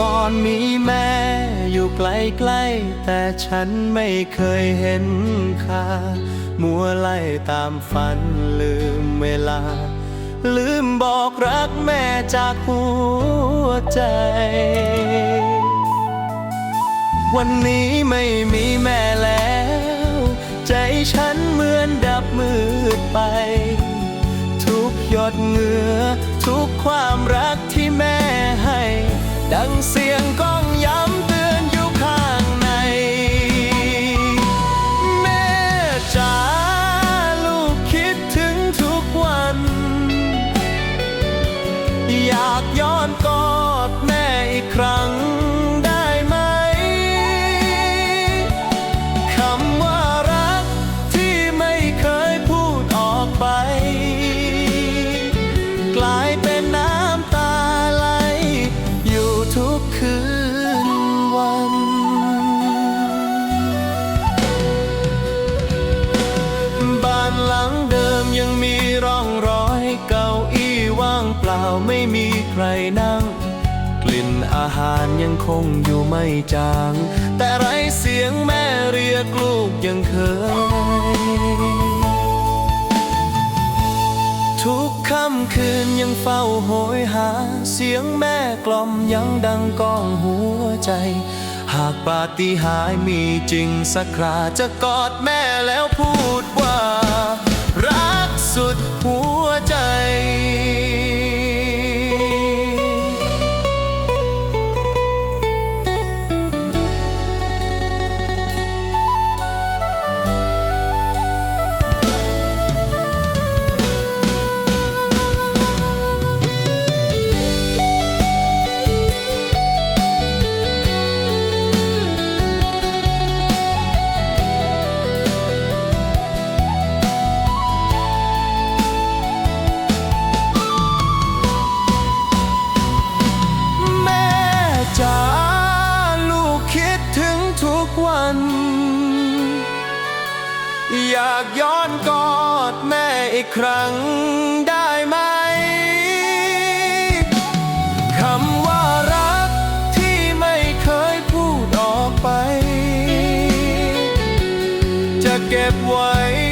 ก่อนมีแม่อยู่ใกล้ๆแต่ฉันไม่เคยเห็นค่า มัวไล่ตามฝันลืมเวลา ลืมบอกรักแม่จากหัวใจ วันนี้ไม่มีแม่แล้ว ใจฉันเหมือนดับมืดไป ทุกหยดเหงื่อทุกความรักที่ ดังเสียงก้องย้ำเตือนอยู่ข้างในแม่จ๋าลูกคิดถึงทุกวัน อยากย้อนกอดแม่อีกครั้ง รนั่ง กลิ่นอาหารยังคงอยู่ไม่จาง แต่ไรเสียงแม่เรียกลูกยังเคย ทุกค่ำคืนยังเฝ้าโหยหา เสียงแม่กล่อมยังดังก้องหัวใจ หากปาฏิหาริย์มีจริงสักคราจะกอดแม่แล้วพูดว่า อยากย้อนกอดแม่อีกครั้งได้ไหมคำว่ารักที่ไม่เคยพูดออกไป จะเก็บไว้